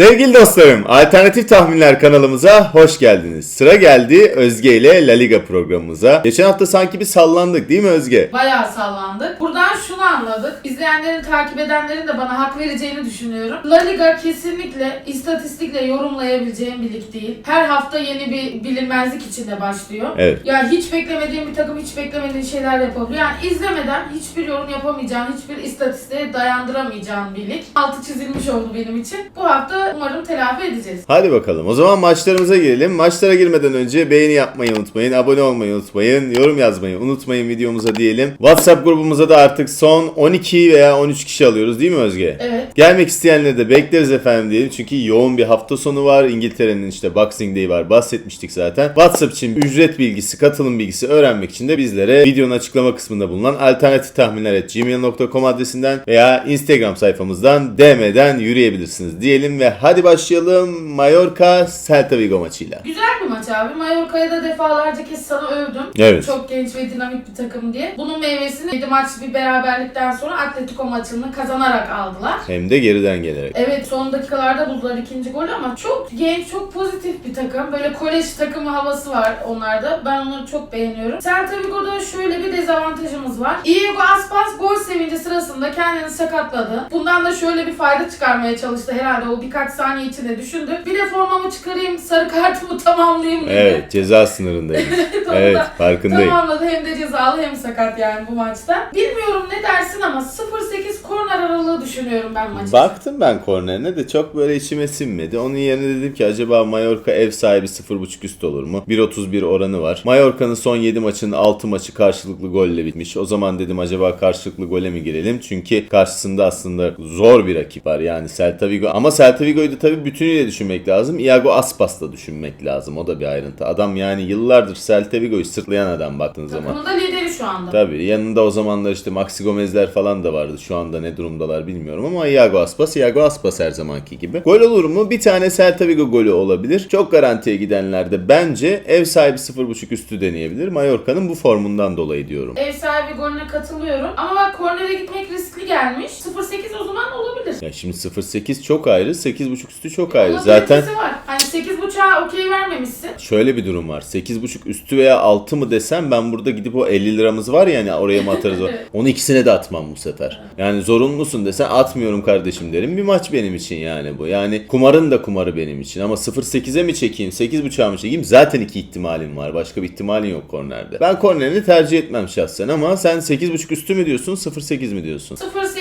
Sevgili dostlarım, Alternatif Tahminler kanalımıza hoş geldiniz. Sıra geldi Özge ile La Liga programımıza. Geçen hafta sanki bir sallandık değil mi Özge? Bayağı sallandık. Buradan şunu anladık. İzleyenlerin, takip edenlerin de bana hak vereceğini düşünüyorum. La Liga kesinlikle istatistikle yorumlayabileceğim bir lig değil. Her hafta yeni bir bilinmezlik içinde başlıyor. Evet. Yani hiç beklemediğim bir takım hiç beklemediğin şeyler yapabiliyor. Yani izlemeden hiçbir yorum yapamayacağın, hiçbir istatistiğe dayandıramayacağın bir lig. Altı çizilmiş oldu benim için. Bu hafta umarım telafi edeceğiz. Hadi bakalım. O zaman maçlarımıza girelim. Maçlara girmeden önce beğeni yapmayı unutmayın, abone olmayı unutmayın, yorum yazmayı unutmayın videomuza diyelim. WhatsApp grubumuza da artık son 12 veya 13 kişi alıyoruz değil mi Özge? Evet. Gelmek isteyenleri de bekleriz efendim diyelim. Çünkü yoğun bir hafta sonu var. İngiltere'nin işte Boxing Day var. Bahsetmiştik zaten. WhatsApp için ücret bilgisi, katılım bilgisi öğrenmek için de bizlere videonun açıklama kısmında bulunan alternatif tahminler gmail.com adresinden veya Instagram sayfamızdan DM'den yürüyebilirsiniz diyelim ve hadi başlayalım Mallorca Celta Vigo maçıyla. Güzel bir maç abi. Mallorca'ya da defalarca kez sana övdüm. Evet. Çok genç ve dinamik bir takım diye. Bunun meyvesini 7 maç bir beraberlikten sonra Atletico maçını kazanarak aldılar. Hem de geriden gelerek. Evet son dakikalarda buldular ikinci golü ama çok genç, çok pozitif bir takım. Böyle kolej takımı havası var onlarda. Ben onları çok beğeniyorum. Celta Vigo'da şöyle bir dezavantajımız var. Diego Aspas gol sevinci sırasında kendini sakatladı. Bundan da şöyle bir fayda çıkarmaya çalıştı herhalde o birkaç saniye içinde düşündü. Bir de formamı çıkarayım, sarı kartımı tamamlayayım dedi. Evet ceza sınırındayız. Evet da farkındayım. Tamamladı hem de cezalı hem sakat yani bu maçta. Bilmiyorum ne dersin ama 0-8 korner aralığı düşünüyorum ben maçı. Baktım ben kornerine de çok böyle içime sinmedi. Onun yerine dedim ki acaba Mallorca ev sahibi 0.5 üst olur mu? 1.31 oranı var. Mallorca'nın son 7 maçının 6 maçı karşılıklı golle bitmiş. O zaman dedim acaba karşılıklı gole mi girelim? Çünkü karşısında aslında zor bir rakip var yani Celta Vigo. Ama Celta Vigo'yu da tabii bütünüyle düşünmek lazım. Iago Aspas da düşünmek lazım. O da bir ayrıntı. Adam yani yıllardır Celta Vigo'yu sırtlayan adam baktığın zaman. Takımın da lideri şu anda. Tabii yanında o zamanlar işte Maxi Gomez'ler falan da vardı. Şu anda ne durumdalar bilmiyorum ama Iago Aspas, Iago Aspas her zamanki gibi. Gol olur mu? Bir tane Celta Vigo golü olabilir. Çok garantiye gidenler de bence ev sahibi 0.5 üstü deneyebilir. Mallorca'nın bu formundan dolayı diyorum. Ev sahibi golüne katılıyorum. Ama bak kornere gitmek riskli gelmiş. 0-8 o zaman olabilir. Ya şimdi 0.8 çok ayrı, 8.5 üstü çok ayrı. Onun Zaten var. Hani 8.5'a okey vermemişsin. şöyle bir durum var. 8.5 üstü veya altı mı desem ben burada gidip o 50 liramız var ya hani oraya mı atarız? Evet. Onu ikisine de atmam bu sefer. Yani zorunlusun desen atmıyorum kardeşim derim. Bir maç benim için yani bu. Yani kumarın da kumarı benim için. Ama 0.8'e mi çekeyim, 8.5'a mı çekeyim? Zaten iki ihtimalim var. Başka bir ihtimalin yok kornerde. Ben kornerini tercih etmem şahsen ama sen 8.5 üstü mü diyorsun, 0.8 mi diyorsun? 0-8 diyorum ama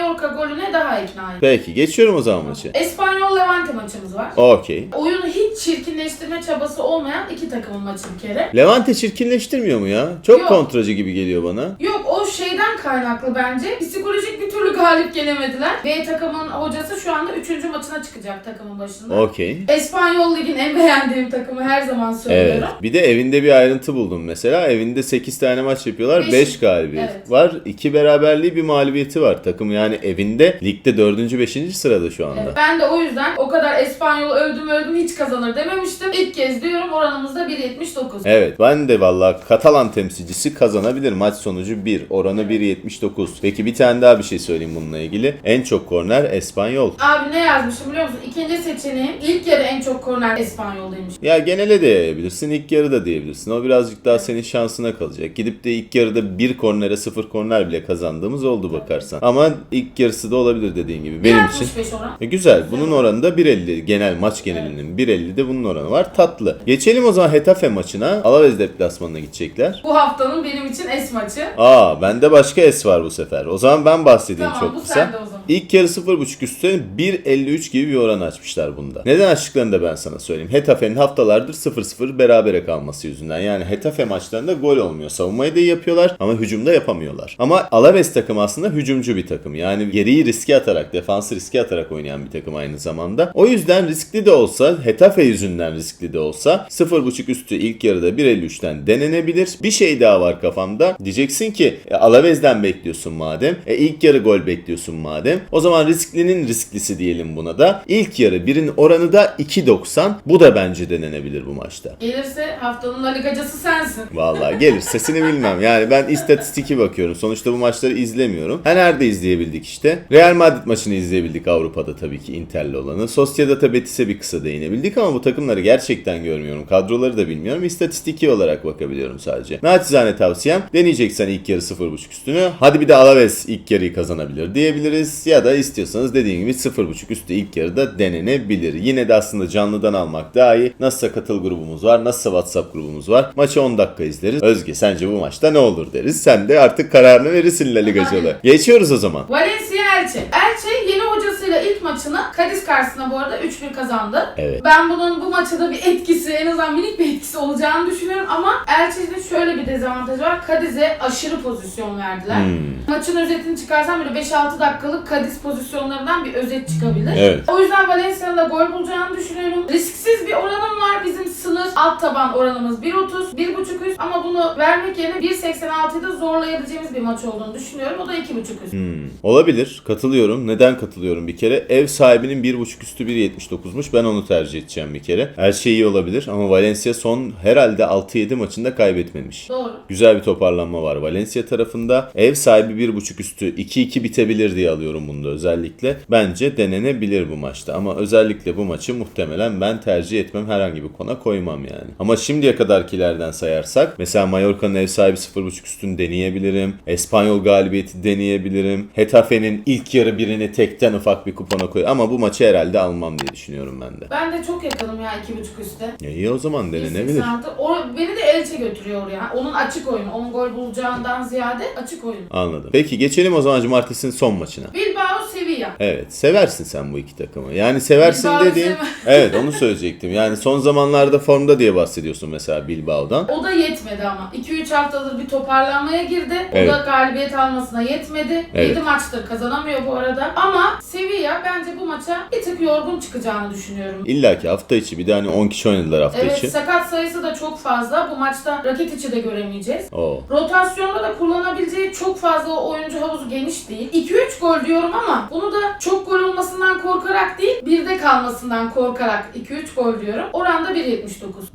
Mallorca golüne daha ikna Peki geçiyorum o zaman maçı. Espanyol Levante maçımız var. Okey. Oyunu hiç çirkinleştirme çabası olmayan iki takımın maçı bir kere. Levante çirkinleştirmiyor mu ya? Çok Yok. kontracı gibi geliyor bana. Yok o şeyden kaynaklı bence. Psikolojik bir türlü galip gelemediler. B takımın hocası şu anda 3. maçına çıkacak takımın başında. Okey. Espanyol Lig'in en beğendiğim takımı her zaman söylüyorum. Evet. Bir de evinde bir ayrıntı buldum mesela. Evinde 8 tane maç yapıyorlar. Beş. 5 galibiyet Evet. var. 2 beraberliği bir mağlubiyeti var. Takım yani evinde ligde 4. 5. sırada şu anda. Evet, Ben de o yüzden o kadar Espanyol övdüm övdüm hiç kazanır dememiştim. İlk kez diyorum oranımız da 1.79. Evet ben de valla Katalan temsilcisi kazanabilir. Maç sonucu 1. Oranı 1.79. Peki bir tane daha bir şey söyleyeyim bununla ilgili. En çok korner Espanyol. Abi ne yazmışım biliyor musun? İkinci seçeneğim ilk yarı en çok korner Espanyol'daymış. Ya genele de yayabilirsin, ilk yarı da diyebilirsin. O birazcık daha senin şansına kalacak. Gidip de ilk yarıda bir kornere sıfır korner bile kazandığımız oldu bakarsan. Ama ilk yarısı da olabilir dediğin gibi benim için. 1.65 oran. E güzel. Bunun oranı da 1.50. Genel maç genelinin 1.50 de bunun oranı var. Tatlı. Geçelim o zaman Hetafe maçına. Alaves deplasmanına gidecekler. Bu haftanın benim için es maçı. Aa bende başka es var bu sefer. O zaman ben bahsedeyim Tamam, çok bu kısa. sende o zaman. İlk yarı 0.5 üstüne 1.53 gibi bir oran açmışlar bunda. Neden açtıklarını da ben sana söyleyeyim. Hetafe'nin haftalardır 0-0 berabere kalması yüzünden. Yani Hetafe maçlarında gol olmuyor. Savunmayı da iyi yapıyorlar ama hücumda yapamıyorlar. Ama Alaves takımı aslında hücumcu bir takım. Yani geriyi riske atarak, defansı riske atarak oynayan bir takım aynı zamanda. O yüzden riskli de olsa, Hetafe yüzünden riskli de olsa 0.5 üstü ilk yarıda 1.53'ten denenebilir. Bir şey daha var kafamda. Diyeceksin ki e, Alaves'den bekliyorsun madem. E, ilk yarı gol bekliyorsun madem. Diyelim. O zaman risklinin risklisi diyelim buna da. İlk yarı birin oranı da 2.90. Bu da bence denenebilir bu maçta. Gelirse haftanın La Ligacısı sensin. Vallahi gelir sesini bilmem. Yani ben istatistiki bakıyorum. Sonuçta bu maçları izlemiyorum. Ha nerede izleyebildik işte? Real Madrid maçını izleyebildik Avrupa'da tabii ki Inter'le olanı. Sociedad'a Betis'e bir kısa değinebildik ama bu takımları gerçekten görmüyorum. Kadroları da bilmiyorum. İstatistiki olarak bakabiliyorum sadece. Naçizane tavsiyem deneyeceksen ilk yarı 0.5 üstünü. Hadi bir de Alaves ilk yarıyı kazanabilir diyebiliriz. Ya da istiyorsanız dediğim gibi 0.5 üstü ilk yarıda denenebilir. Yine de aslında canlıdan almak daha iyi. Nasılsa katıl grubumuz var. Nasılsa WhatsApp grubumuz var. Maçı 10 dakika izleriz. Özge sence bu maçta ne olur deriz. Sen de artık kararını verirsin La Ligacılı. Geçiyoruz o zaman. Valencia Elche. Elche yeni hocasıyla ilk maçını Cadiz karşısında bu arada 3-1 kazandı. Evet. Ben bunun bu maçta da bir etkisi, en azından minik bir etkisi olacağını düşünüyorum ama Elche'de şöyle bir dezavantajı var. Cadiz'e aşırı pozisyon verdiler. Hmm. Maçın özetini çıkarsam böyle 5-6 dakikalık Cadiz pozisyonlarından bir özet çıkabilir. Evet. O yüzden Valencia'nın da gol bulacağını düşünüyorum. Risksiz bir oranım var. Bizim sınır alt taban oranımız 1.30, 1.5 üst ama bunu vermek yerine 1.86'yı da zorlayabileceğimiz bir maç olduğunu düşünüyorum. O da 2.5 üst. Hmm. Olabilir. Katılıyorum. Neden katılıyorum bir kere? Ev sahibinin 1.5 üstü 1.79'muş. Ben onu tercih edeceğim bir kere. Her şey iyi olabilir ama Valencia son herhalde 6-7 maçında kaybetmemiş. Doğru. Güzel bir toparlanma var Valencia tarafında. Ev sahibi 1.5 üstü 2-2 bitebilir diye alıyorum bunu da özellikle. Bence denenebilir bu maçta ama özellikle bu maçı muhtemelen ben tercih etmem. Herhangi bir kona koymam yani. Ama şimdiye kadarkilerden sayarsak mesela Mallorca'nın ev sahibi 0.5 üstünü deneyebilirim. Espanyol galibiyeti deneyebilirim. Hetafe'nin ilk yarı birini tekten ufak bir kupona koy ama bu maçı herhalde almam diye düşünüyorum ben de. Ben de çok yakınım ya 2.5 üste. Ya iyi o zaman denenebilir. 1.86. O, beni de Elche götürüyor oraya. Onun açık oyunu. Onun gol bulacağından ziyade açık oyun. Anladım. Peki geçelim o zaman cumartesinin son maçına. Bilbao Sevilla. Evet seversin sen bu iki takımı. Yani seversin Bilbao dediğim sevmem. evet onu söyleyecektim. Yani son zamanlarda formda diye bahsediyorsun mesela Bilbao'dan. O da yetmedi ama. 2-3 haftadır bir toparlanmaya girdi. O Evet. da galibiyet almasına yetmedi. Evet. 7 maçtır kazanamıyor bu arada. Ama Sevilla bence bu maça bir tık yorgun çıkacağını düşünüyorum. İlla ki hafta içi bir de hani 10 kişi oynadılar hafta Evet içi. sakat sayısı da çok fazla. Bu maçta Rakitic'i de göremeyeceğiz. Oo. Rotasyonda da kullanabileceği çok fazla oyuncu havuzu geniş değil. 2-3 gol diyorum ama bunu da çok gol olmasından korkarak değil, birde kalmasından korkarak 2-3 gol diyorum. Oranda 1.79.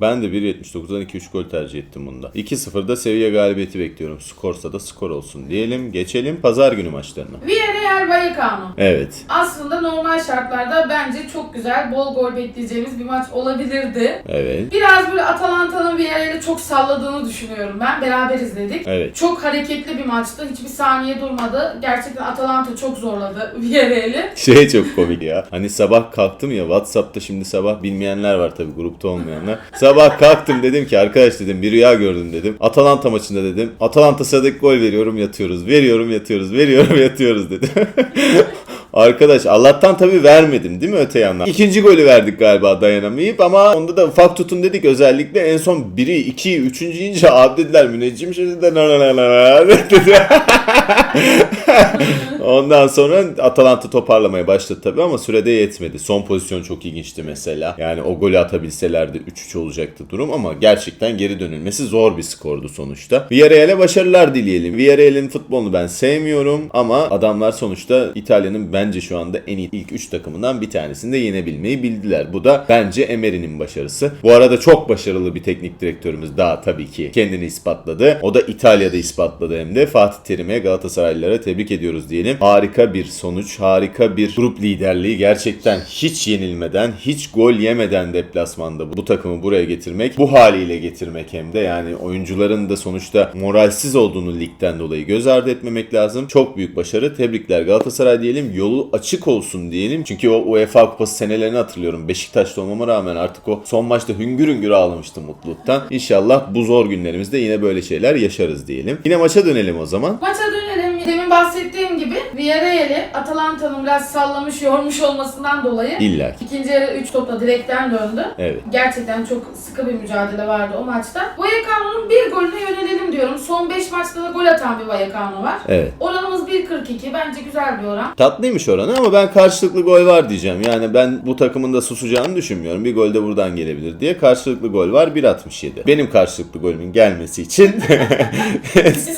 Ben de 1.79'dan 2-3 gol tercih ettim bunda. 2-0'da seviye galibiyeti bekliyorum. Skorsa da skor olsun diyelim. Geçelim pazar günü maçlarına. Villarreal Vallecano. Evet. Aslında normal şartlarda bence çok güzel, bol gol bekleyeceğimiz bir maç olabilirdi. Evet. Biraz böyle Atalanta'nın Villarreal'i çok salladığını düşünüyorum ben. Beraber izledik. Evet. Çok hareketli bir maçtı. Hiçbir saniye durmadı. Gerçekten Atalanta çok zorladı Villarreal'i. Şey çok komik ya. Hani sabah kalktım ya Whatsapp'ta şimdi sabah bilmeyenler var tabii grupta olmayanlar. Sabah kalktım dedim ki arkadaş dedim bir rüya gördüm dedim. Atalanta maçında dedim. Atalanta sıradaki gol veriyorum yatıyoruz. Veriyorum yatıyoruz. Veriyorum yatıyoruz dedim. Arkadaş Allah'tan tabii vermedim değil mi öte yandan? İkinci golü verdik galiba dayanamayıp ama onda da ufak tutun dedik özellikle en son biri, iki, üçüncü ince abi dediler müneccim şimdi de na na na na dedi. Ondan sonra Atalanta toparlamaya başladı tabii ama sürede yetmedi. Son pozisyon çok ilginçti mesela. Yani o golü atabilselerdi 3-3 olacaktı durum ama gerçekten geri dönülmesi zor bir skordu sonuçta. Villarreal'e başarılar dileyelim. Villarreal'in futbolunu ben sevmiyorum ama adamlar sonuçta İtalya'nın bence şu anda en iyi ilk 3 takımından bir tanesini de yenebilmeyi bildiler. Bu da bence Emery'nin başarısı. Bu arada çok başarılı bir teknik direktörümüz daha tabii ki kendini ispatladı. O da İtalya'da ispatladı hem de. Fatih Terim'e Galatasaraylılara tebrik ediyoruz diyelim. Harika bir sonuç, harika bir grup liderliği. Gerçekten hiç yenilmeden, hiç gol yemeden deplasmanda bu takımı buraya getirmek, bu haliyle getirmek hem de yani oyuncuların da sonuçta moralsiz olduğunu ligden dolayı göz ardı etmemek lazım. Çok büyük başarı. Tebrikler Galatasaray diyelim. Yolu açık olsun diyelim. Çünkü o UEFA Kupası senelerini hatırlıyorum. Beşiktaş'ta olmama rağmen artık o son maçta hüngür hüngür ağlamıştım mutluluktan. İnşallah bu zor günlerimizde yine böyle şeyler yaşarız diyelim. Yine maça dönelim o zaman. Maça dönelim. Demin bahsettiğim gibi Villarreal'i Atalanta'nın biraz sallamış, yormuş olmasından dolayı İlla ki. ikinci yarı 3 topla direkten döndü. Evet. Gerçekten çok sıkı bir mücadele vardı o maçta. Vallecano'nun bir golüne yönelelim diyorum. Son 5 maçta da gol atan bir Vallecano var. Evet. Oranımız 1.42. Bence güzel bir oran. Tatlıymış oranı ama ben karşılıklı gol var diyeceğim. Yani ben bu takımın da susacağını düşünmüyorum. Bir gol de buradan gelebilir diye. Karşılıklı gol var 1.67. Benim karşılıklı golümün gelmesi için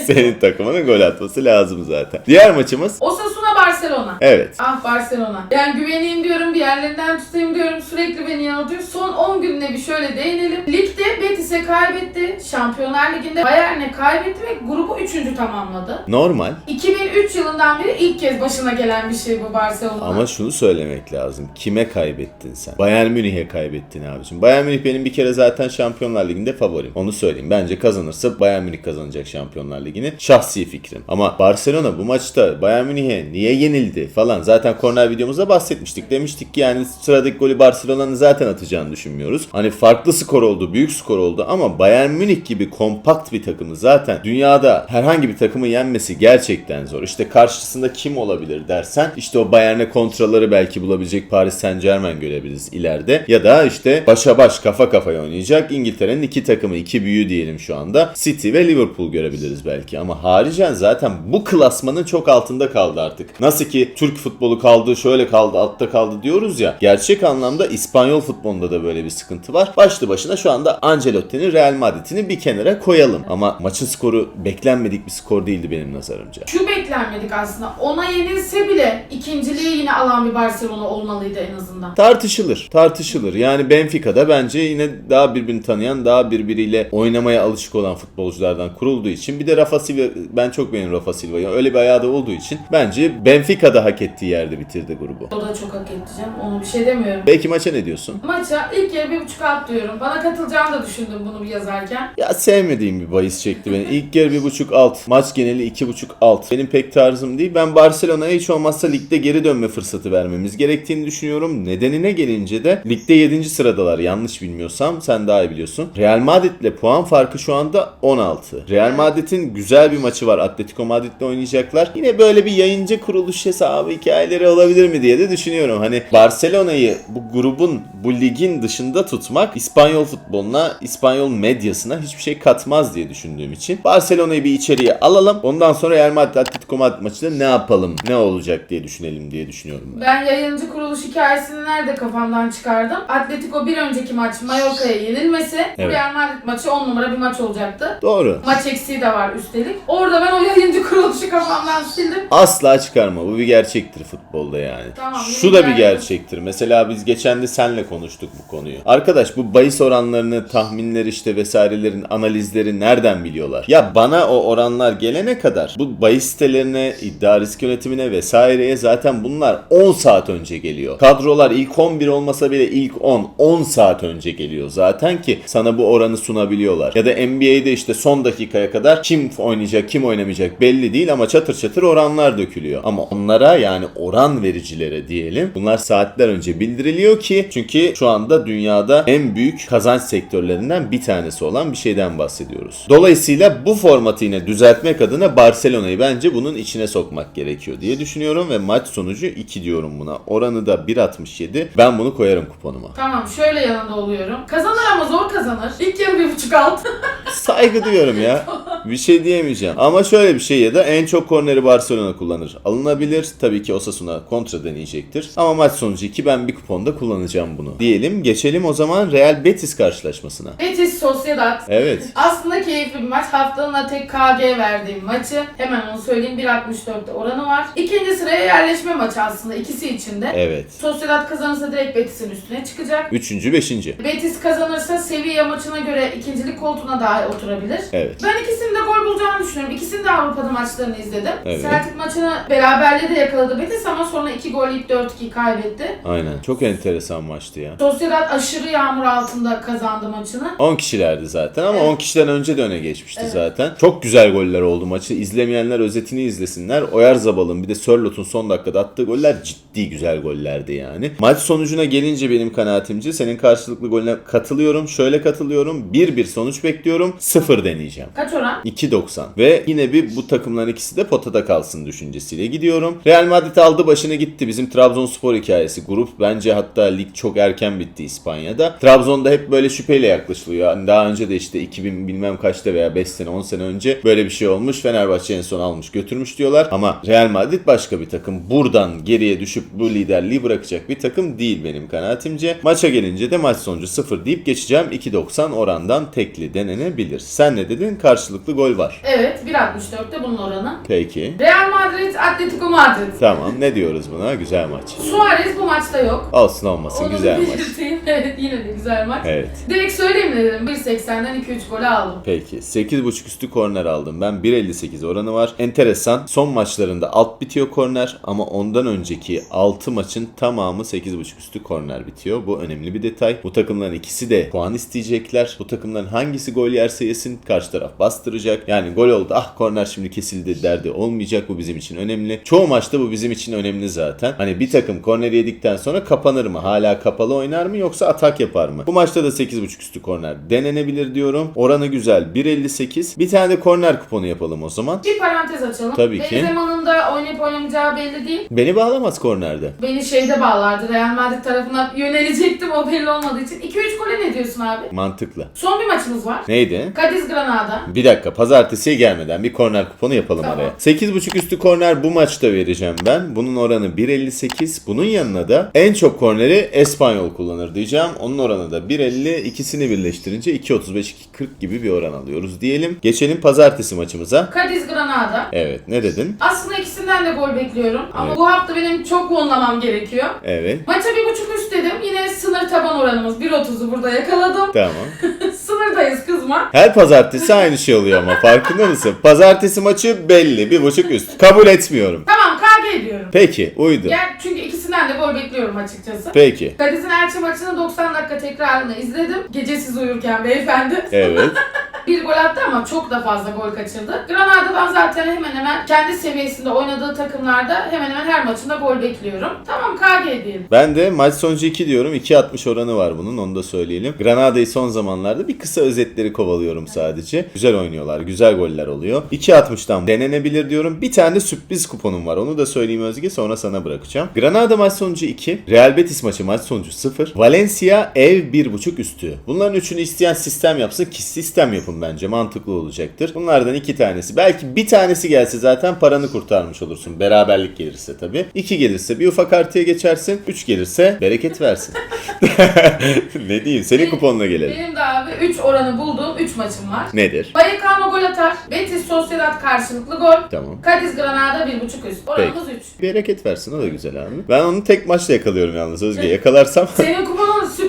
senin takımının gol atması lazım zaten. Diğer maçımız? Osasuna Barcelona. Evet. Ah Barcelona. Yani güveneyim diyorum, bir yerlerinden tutayım diyorum. Sürekli beni yanıltıyor. Son 10 günde bir şöyle değinelim. Ligde Betis'e kaybetti. Şampiyonlar Ligi'nde Bayern'e kaybetti ve grubu 3. tamamladı. Normal. 2003 yılından beri ilk kez başına gelen bir şey bu Barcelona. Ama şunu söylemek lazım. Kime kaybettin sen? Bayern Münih'e kaybettin abicim. Bayern Münih benim bir kere zaten Şampiyonlar Ligi'nde favorim. Onu söyleyeyim. Bence kazanırsa Bayern Münih kazanacak Şampiyonlar Ligi'ni. Şahsi fikrim. Ama Barcelona bu maçta Bayern Münih'e niye yenildi falan. Zaten korner videomuzda bahsetmiştik. Demiştik ki yani sıradaki golü Barcelona'nın zaten atacağını düşünmüyoruz. Hani farklı skor oldu, büyük skor oldu ama Bayern Münih gibi kompakt bir takımı zaten dünyada herhangi bir takımı yenmesi gerçekten zor. İşte karşısında kim olabilir dersen işte o Bayern'e kontraları belki bulabilecek Paris Saint Germain görebiliriz ileride. Ya da işte başa baş kafa kafaya oynayacak İngiltere'nin iki takımı, iki büyüğü diyelim şu anda. City ve Liverpool görebiliriz belki ama haricen zaten bu klasmanın çok altında kaldı artık. Nasıl ki Türk futbolu kaldı, şöyle kaldı, altta kaldı diyoruz ya. Gerçek anlamda İspanyol futbolunda da böyle bir sıkıntı var. Başlı başına şu anda Ancelotti'nin Real Madrid'ini bir kenara koyalım. Ama maçın skoru beklenmedik bir skor değildi benim nazarımca. Şu beklenmedik aslında. Ona yenilse bile ikinciliği yine alan bir Barcelona olmalıydı en azından. Tartışılır. Tartışılır. Yani Benfica'da bence yine daha birbirini tanıyan, daha birbiriyle oynamaya alışık olan futbolculardan kurulduğu için bir de Rafa Silva ben çok beğenirim Rafa Silva'yı. Öyle bir ayağı da olduğu için bence Benfica'da hak ettiği yerde bitirdi grubu. O da çok hak canım. Onu bir şey demiyorum. Belki maça ne diyorsun? Maça ilk yarı bir buçuk alt diyorum. Bana katılacağını da düşündüm bunu yazarken. Ya sevmediğim bir bahis çekti beni. İlk yarı bir buçuk alt. Maç geneli iki buçuk alt. Benim pek tarzım değil. Ben Barcelona'ya hiç olmazsa ligde geri dönme fırsatı vermemiz gerektiğini düşünüyorum. Nedenine gelince de ligde 7. sıradalar. Yanlış bilmiyorsam sen daha iyi biliyorsun. Real Madrid'le puan farkı şu anda 16. Real Madrid'in güzel bir maçı var. Atletico Madrid'le oynayacaklar. Yine böyle bir yayıncı kuruluş hesabı hikayeleri olabilir mi diye de düşünüyorum. Hani Barcelona'yı bu grubun, bu ligin dışında tutmak İspanyol futboluna, İspanyol medyasına hiçbir şey katmaz diye düşündüğüm için Barcelona'yı bir içeriye alalım. Ondan sonra Real Madrid Atletico Madrid maçında ne yapalım, ne olacak diye düşünelim diye düşünüyorum ben. Ben yayıncı kuruluş hikayesini nerede kafamdan çıkardım? Atletico bir önceki maç Mallorca'ya yenilmesi. Evet. Real Madrid maçı 10 numara bir maç olacaktı. Doğru. Maç eksiği de var üstelik. Orada ben o yayıncı kuruluşu kafamdan sildim. Asla çıkarma. Bu bir gerçektir futbolda yani. Tamam, Şu da bir gerçektir. Mesela biz geçen de senle konuştuk bu konuyu. Arkadaş bu bahis oranlarını, tahminleri işte vesairelerin analizleri nereden biliyorlar? Ya bana o oranlar gelene kadar bu bahis sitelerine, iddia risk yönetimine vesaireye zaten bunlar 10 saat önce geliyor. Kadrolar ilk 11 olmasa bile ilk 10, 10 saat önce geliyor zaten ki sana bu oranı sunabiliyorlar. Ya da NBA'de işte son dakikaya kadar kim oynayacak, kim oynamayacak belli değil ama çatır çatır oranlar dökülüyor. Ama onlara yani oran vericilere diyelim bunlar saatler önce bildiriliyor ki çünkü şu anda dünyada en büyük kazanç sektörlerinden bir tanesi olan bir şeyden bahsediyoruz. Dolayısıyla bu formatı yine düzeltmek adına Barcelona'yı bence bunun içine sokmak gerekiyor diye düşünüyorum ve maç sonucu 2 diyorum buna. Oranı da 1.67. Ben bunu koyarım kuponuma. Tamam şöyle yanında oluyorum. Kazanır ama zor kazanır. İlk yarı bir buçuk alt. Saygı duyuyorum ya. Bir şey diyemeyeceğim. Ama şöyle bir şey ya da en çok korneri Barcelona kullanır. Alınabilir. Tabii ki Osasuna kontra deneyecektir. Ama maç sonucu 2 ben bir kuponda kullanacağım bunu. Diyelim geçelim o zaman Real Betis karşılaşmasına. Betis Sociedad. Evet. Aslında keyifli bir maç. Haftanın tek KG verdiğim maçı. Hemen onu söyleyeyim. 1.64'te oranı var. İkinci sıraya yerleşme maçı aslında ikisi için de. Evet. Sociedad kazanırsa direkt Betis'in üstüne çıkacak. Üçüncü, beşinci. Betis kazanırsa Sevilla maçına göre ikincilik koltuğuna dahi oturabilir. Evet. Ben ikisinin de gol bulacağını düşünüyorum. İkisinin de Avrupa'da maçlarını izledim. Evet. Celtic maçını beraberliği de yakaladı Betis ama sonra 2 gol yiyip 4-2 kaybetti. Aynen. Çok enteresan maçtı ya. Sociedad aşırı yağmur altında kazandı maçını. 10 kişilerdi zaten ama Evet. 10 kişiden önce de öne geçmişti Evet. zaten. Çok güzel goller oldu maçı. İzlemeyenler özetini izlesinler. Oyarzabal'ın bir de Sörlot'un son dakikada attığı goller ciddi güzel gollerdi yani. Maç sonucuna gelince benim kanaatimce senin karşılıklı golüne katılıyorum. Şöyle katılıyorum. 1-1 sonuç bekliyorum. 0 deneyeceğim. Kaç oran? 2.90 ve yine bir bu takımların ikisi de potada kalsın düşüncesiyle gidiyorum. Real Madrid aldı başını gitti. Bizim Trabzonspor hikayesi. Grup bence hatta lig çok erken bitti İspanya'da. Trabzon'da hep böyle şüpheyle yaklaşılıyor. Yani daha önce de işte 2000 bilmem kaçta veya 5 sene 10 sene önce böyle bir şey olmuş. Fenerbahçe en son almış götürmüş diyorlar. Ama Real Madrid başka bir takım. Buradan geriye düşüp bu liderliği bırakacak bir takım değil benim kanaatimce. Maça gelince de maç sonucu 0 deyip geçeceğim. 2.90 orandan tekli denenebilir. Sen ne dedin? Karşılıklı gol var. Evet 1.64'te bunun oranı. Peki. Real Madrid, Atletico Madrid. Tamam ne diyoruz buna? Güzel maç. Suarez bu maçta yok. Olsun olmasın Onu güzel maç. belirteyim. Evet yine de güzel maç. Evet. Direkt söyleyeyim mi dedim. 1.80'den 2-3 golü aldım. Peki 8.5 üstü korner aldım ben 1.58 oranı var. Enteresan son maçlarında alt bitiyor korner ama ondan önceki 6 maçın tamamı 8.5 üstü korner bitiyor. Bu önemli bir detay. Bu takımların ikisi de puan isteyecekler. Bu takımların hangisi gol yerse yesin karşı taraf bastıracak. Yani gol oldu ah korner şimdi kesildi derdi olmayacak bu bizim için önemli. Çoğu maçta bu bizim için önemli zaten. Hani bir takım korner yedikten sonra kapanır mı? Hala kapalı oynar mı yoksa atak yapar mı? Bu maçta da 8.5 üstü korner denenebilir diyorum. Oranı güzel 1.58. Bir tane de korner kuponu yapalım o zaman. Bir parantez açalım. Tabii ki. Benzema'nın da oynayıp oynamayacağı belli değil. Beni bağlamaz kornerde. Beni şeyde bağlardı. Real Madrid tarafına yönelecektim o belli olmadığı için. 2-3 gole ne diyorsun abi? Mantıklı. Son bir maçımız var. Neydi? Cadiz Granada. Bir dakika pazartesiye gelmeden bir korner kuponu yapalım Tamam. araya. 8.5 üstü korner bu maçta vereceğim ben. Bunun oranı 1.58. Bunun yanına da en çok korneri Espanyol kullanır diyeceğim. Onun oranı da 1.50. İkisini birleştirince 2.35-2.40 gibi bir oran alıyoruz diyelim. Geçelim pazartesi maçımıza. Cadiz Granada. Evet ne dedin? Aslında ikisinden de gol bekliyorum. Ama Evet. bu hafta benim çok vonlamam gerekiyor. Evet. Maça bir buçuk üst dedim. Yine sınır taban oranımız 1.30'u burada yakaladım. Tamam. Sınırdayız kızma. Her pazartesi aynı şey oluyor ama farkında mısın? Pazartesi maçı belli. Bir buçuk üst. Kabul etmiyorum. Tamam KG diyorum. Peki uydu. Yani çünkü ikisinden de gol bekliyorum açıkçası. Peki. Kadiz'in Elche maçını 90 dakika tekrarını izledim. Gecesiz uyurken beyefendi. Evet. Bir gol attı ama çok da fazla gol kaçırdı. Granada'dan zaten hemen hemen kendi seviyesinde oynadığı takımlarda hemen hemen her maçında gol bekliyorum. Tamam KG diyelim. Ben de maç sonucu 2 diyorum. 2.60 oranı var bunun onu da söyleyelim. Granada'yı son zamanlarda bir kısa özetleri kovalıyorum sadece. Güzel oynuyorlar. Güzel goller oluyor. 2.60'dan denenebilir diyorum. Bir tane de sürpriz kuponum var. Onu da söyleyeyim Özge sonra sana bırakacağım. Granada maç sonucu 2. Real Betis maçı maç sonucu 0. Valencia ev 1.5 üstü. Bunların üçünü isteyen sistem yapsın ki sistem yapın bence. Mantıklı olacaktır. Bunlardan iki tanesi. Belki bir tanesi gelse zaten paranı kurtarmış olursun. Beraberlik gelirse tabii. 2 gelirse bir ufak artıya geçersin. 3 gelirse bereket versin. ne diyeyim? Senin kuponuna gelelim. Benim de abi 3 oranı bulduğum 3 maçım var. Nedir? Vallecano gol atar. Betis Sociedad karşılıklı gol. Tamam. Cadiz Granada 1.5 üst. Oranımız 3. Bereket versin o da güzel abi. Ben onu tek maçla yakalıyorum yalnız Özge. Yakalarsam Senin kuponun sürpriz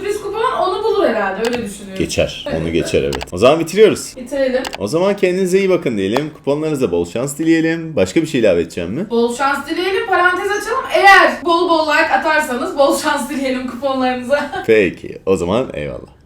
bulur herhalde öyle düşünüyorum. geçer. Onu geçer evet. O zaman bitiriyoruz. Bitirelim. O zaman kendinize iyi bakın diyelim. Kuponlarınıza bol şans dileyelim. Başka bir şey ilave edeceğim mi? Bol şans dileyelim. Parantez açalım. Eğer bol bol like atarsanız bol şans dileyelim kuponlarınıza. Peki. O zaman eyvallah.